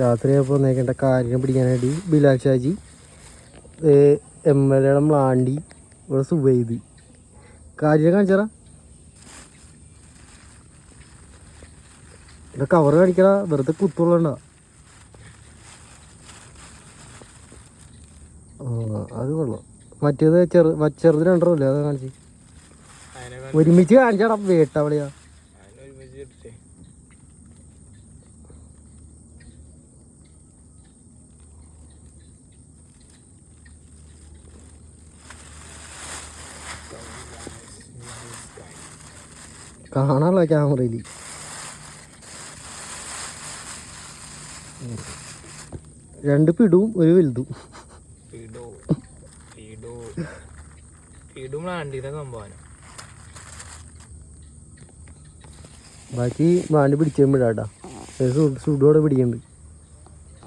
രാത്രിയായപ്പോൾ വന്നേക്കേണ്ട കാര്യം പിടിക്കാനായിട്ട് Bilal Shaji M L എയുടെ മ്ലാണ്ടി ഇവിടെ സുബൈദ്. കാര്യം കാണിച്ചറാ ഇവിടെ കവർ കാണിക്കടാ. വെറുതെ കുത്തുള്ളണ്ട അത് കൊള്ളാം. മറ്റേത് ചെറു ചെറുത് രണ്ടോ അല്ലേ അതാ കാണിച്ച്. ഒരുമിച്ച് കാണിച്ചാടാ വേട്ടാവളിയാ കാണാനുള്ള ക്യാമറയിൽ രണ്ട് പിടും ഒരു വലുതും. ബാക്കി വാണ്ടി പിടിച്ചും വിടാട്ടാ സുഡോടെ പിടിക്കുന്നുണ്ട്